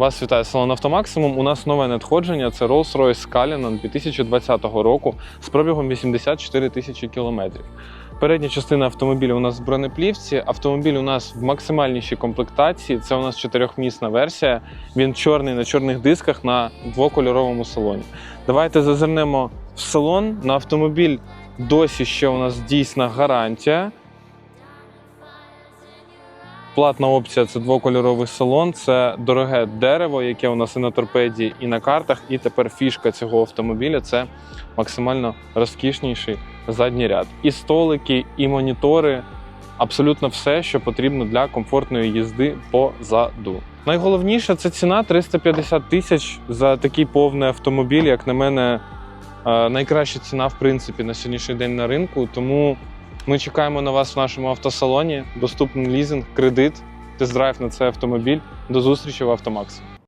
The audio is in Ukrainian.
Вас вітає салон Автомаксимум. У нас нове надходження. Це Rolls-Royce Cullinan 2020 року з пробігом 84 тисячі кілометрів. Передня частина автомобіля у нас в бронеплівці. Автомобіль у нас в максимальнішій комплектації. Це у нас чотирьохмісна версія. Він чорний на чорних дисках на двокольоровому салоні. Давайте зазирнемо в салон. На автомобіль досі ще у нас дійсна гарантія. Платна опція це двокольоровий салон, це дороге дерево, яке у нас і на торпеді, і на картах. І тепер фішка цього автомобіля це максимально розкішніший задній ряд. І столики, і монітори абсолютно все, що потрібно для комфортної їзди позаду. Найголовніше це ціна 350 тисяч за такий повний автомобіль. Як на мене, е, найкраща ціна в принципі на сьогоднішній день на ринку. Тому ми чекаємо на вас в нашому автосалоні. Доступний лізинг, кредит, тест-драйв на цей автомобіль. До зустрічі в Автомакс.